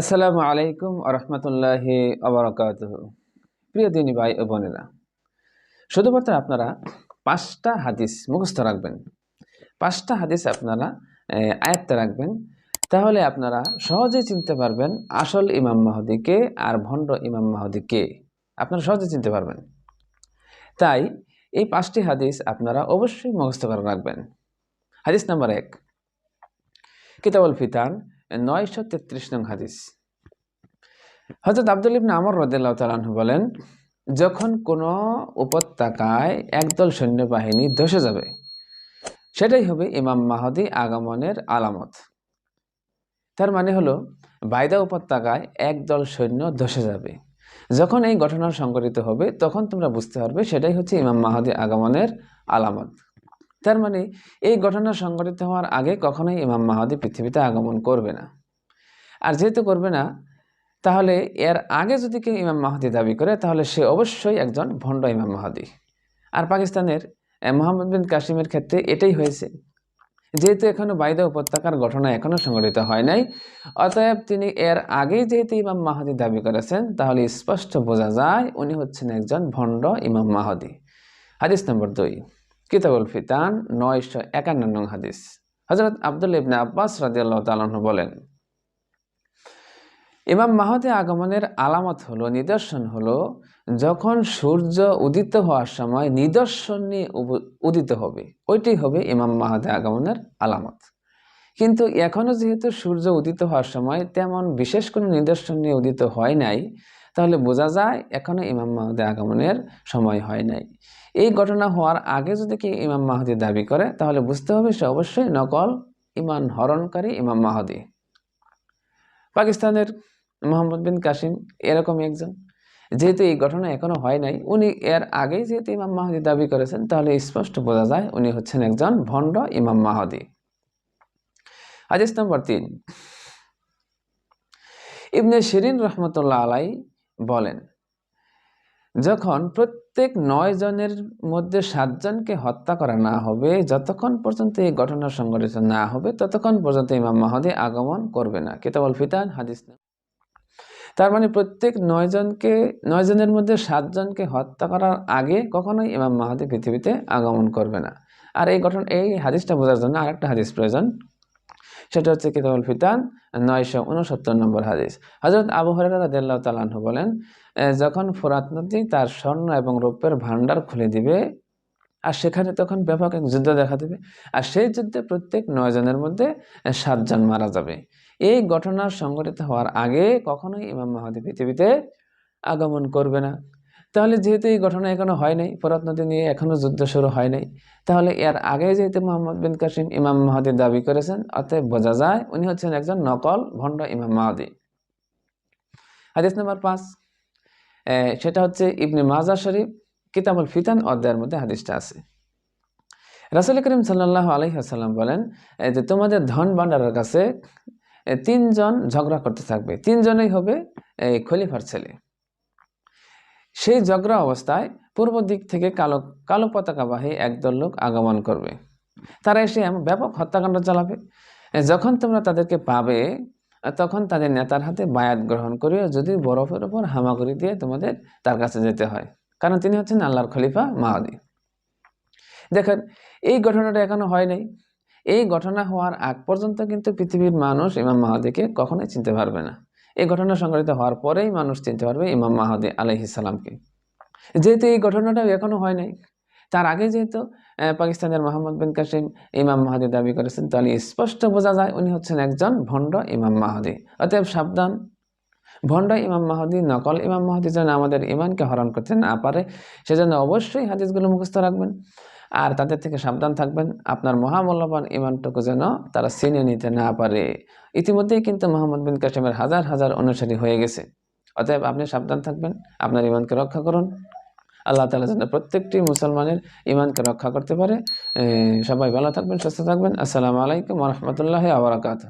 আসসালামু আলাইকুম আরহামতুল্লাহ আবরকাত প্রিয় দিনী ভাই ও বোনেরা, শুধুমাত্র আপনারা পাঁচটা হাদিস মুখস্থ রাখবেন। পাঁচটা হাদিস আপনারা আয়ত্তে রাখবেন। তাহলে আপনারা সহজেই চিনতে পারবেন আসল ইমাম মাহদিকে আর ভণ্ড ইমাম মাহদিকে আপনারা সহজে চিনতে পারবেন। তাই এই পাঁচটি হাদিস আপনারা অবশ্যই মুখস্থ করে রাখবেন। হাদিস নাম্বার এক, কিতাবুল ফিতান নয়শো তেত্রিশ নং হাদিস। হজরত আব্দুল ইবনে আমর রদিল্লাহ তালাহ বলেন, যখন কোনো উপত্যকায় একদল সৈন্যবাহিনী ধসে যাবে, সেটাই হবে ইমাম মাহদি আগমনের আলামত। তার মানে হলো, বাইদা উপত্যকায় একদল সৈন্য ধসে যাবে। যখন এই ঘটনা সংঘটিত হবে, তখন তোমরা বুঝতে পারবে সেটাই হচ্ছে ইমাম মাহদি আগমনের আলামত। তার মানে এই ঘটনা সংঘটিত হওয়ার আগে কখনোই ইমাম মাহাদি পৃথিবীতে আগমন করবে না। আর যেহেতু করবে না, তাহলে এর আগে যদি কেউ ইমাম মাহাদি দাবি করে, তাহলে সে অবশ্যই একজন ভণ্ড ইমাম মাহাদি। আর পাকিস্তানের মোহাম্মদ বিন কাসিমের ক্ষেত্রে এটাই হয়েছে। যেহেতু এখনও বাইদা উপত্যকার ঘটনা এখনও সংঘটিত হয় নাই, অতএব তিনি এর আগেই যেহেতু ইমাম মাহাদি দাবি করেছেন, তাহলে স্পষ্ট বোঝা যায় উনি হচ্ছেন একজন ভণ্ড ইমাম মাহাদি। হাদিস নম্বর দুই। কিতাবুল ফিতান, নয়শো একান্ন নং হাদিস। হজরত আব্দুল ইবনে আব্বাস রাদিয়াল্লাহু তাআলা আনহু বলেন, ইমাম মাহাদি আগমনের আলামত হলো, নিদর্শন হলো, যখন সূর্য উদিত হওয়ার সময় নিদর্শন নিয়ে উদিত হবে। ওইটাই হবে ইমাম মাহাদি আগমনের আলামত। কিন্তু এখনও যেহেতু সূর্য উদিত হওয়ার সময় তেমন বিশেষ কোনো নিদর্শন নিয়ে উদিত হয় নাই, তাহলে বোঝা যায় এখনও ইমাম মাহাদি আগমনের সময় হয় নাই। এই ঘটনা হওয়ার আগে যদি কি ইমাম মাহাদি দাবি করে, তাহলে বুঝতে হবে সে অবশ্যই নকল ইমান হরণকারী ইমাম মাহাদি। পাকিস্তানের মোহাম্মদ বিন কাসিম এরকমই একজন। যেহেতু এই ঘটনা এখনও হয় নাই, উনি এর আগেই যেহেতু ইমাম মাহাদি দাবি করেছেন, তাহলে স্পষ্ট বোঝা যায় উনি হচ্ছেন একজন ভণ্ড ইমাম মাহাদি। হাদিস নম্বর তিন। ইবনে শিরিন রহমতুল্লাহ আলাই বলেন যখন প্রত্যেক নয় জনের মধ্যে সাতজনকে হত্যা করা না হবে, যতক্ষণ পর্যন্ত এই ঘটনা সংঘটিত না হবে, ততক্ষণ পর্যন্ত ইমাম মাহাদি আগমন করবে না। কিতাবল ফিতান হাদিস না তার মানে প্রত্যেক নয় জনকে, নয় জনের মধ্যে সাতজনকে হত্যা করার আগে কখনোই ইমাম মাহাদি পৃথিবীতে আগমন করবে না। আর এই ঘটনা, এই হাদিসটা বোঝার জন্য আরেকটা হাদিস প্রয়োজন। সেটা হচ্ছে কিতাবুল ফিতান নয়শো উনসত্তর নম্বর হাদিস। হজরত আবু হরেরা রাদিয়াল্লাহু তাআলা আনহু বলেন যখন ফোরাত নদী তার স্বর্ণ এবং রৌপ্যের ভাণ্ডার খুলে দিবে, আর সেখানে তখন ব্যাপক এক যুদ্ধ দেখা দেবে, আর সেই যুদ্ধে প্রত্যেক নয় জনের মধ্যে সাতজন মারা যাবে। এই ঘটনা সংঘটিত হওয়ার আগে কখনোই ইমাম মাহাদি পৃথিবীতে আগমন করবে না। তাহলে যেহেতু এই ঘটনা এখনও হয় নাই, ফোরাত নদী নিয়ে এখনও যুদ্ধ শুরু হয় নাই, তাহলে এর আগে যেহেতু মোহাম্মদ বিন কাসিম ইমাম মাহাদি দাবি করেছেন, অতএব বোঝা যায় উনি হচ্ছেন একজন নকল ভণ্ড ইমাম মাহাদি। হাদিস নাম্বার পাঁচ সেটা হচ্ছে ইবনে মাজা শরীফ, কিতাবুল ফিতান অধ্যায়ের মধ্যে হাদিসটা আছে। রাসুল করিম সাল্লাহ আলহিহাসাল্লাম বলেন যে তোমাদের ধন ভাণ্ডারের কাছে তিনজন ঝগড়া করতে থাকবে, তিনজনেই হবে এই খলিফার ছেলে। সেই ঝগড়া অবস্থায় পূর্ব দিক থেকে কালো কালো পতাকাবাহী একদল লোক আগমন করবে। তারা এসে ব্যাপক হত্যাকাণ্ড চালাবে। যখন তোমরা তাদেরকে পাবে, তখন তাদের নেতার হাতে বায়াত গ্রহণ করিও, যদি বরফের উপর হামাগুড়ি দিয়ে তোমাদের তার কাছে যেতে হয়। কারণ তিনি হচ্ছেন আল্লাহর খলিফা মাহাদি। দেখেন, এই ঘটনাটা এখনও হয় নাই। এই ঘটনা হওয়ার আগ পর্যন্ত কিন্তু পৃথিবীর মানুষ ইমাম মাহাদিকে কখনোই চিনতে পারবে না। এই ঘটনা সংঘটিত হওয়ার পরেই মানুষ চিনতে পারবে ইমাম মাহাদি আলহিসাল্লামকে যেহেতু এই ঘটনাটা এখনও হয় নাই, তার আগে যেহেতু পাকিস্তানের মোহাম্মদ বিন কাসিম ইমাম মাহাদি দাবি করেছেন, তাহলে স্পষ্ট বোঝা যায় উনি হচ্ছেন একজন ভণ্ড ইমাম মাহাদি। অতএব সাবধান, ভণ্ড ইমাম মাহাদি, নকল ইমাম মাহাদি যেন আমাদের ইমানকে হরণ করতে না পারে, সেজন্য অবশ্যই হাদিসগুলো মুখস্থ রাখবেন। আর তাদের থেকে সাবধান থাকবেন। আপনার মহামূল্যবান ইমানটুকু যেন তারা চিনে নিতে না পারে। ইতিমধ্যেই কিন্তু মোহাম্মদ বিন কাসিমের হাজার হাজার অনুসারী হয়ে গেছে। অতএব আপনি সাবধান থাকবেন, আপনার ইমানকে রক্ষা করুন। আল্লাহ তালা যেন প্রত্যেকটি মুসলমানের ইমানকে রক্ষা করতে পারে। সবাই ভালো থাকবেন, সুস্থ থাকবেন। আসসালামু আলাইকুম রহমতুল্লাহ আবরাকাত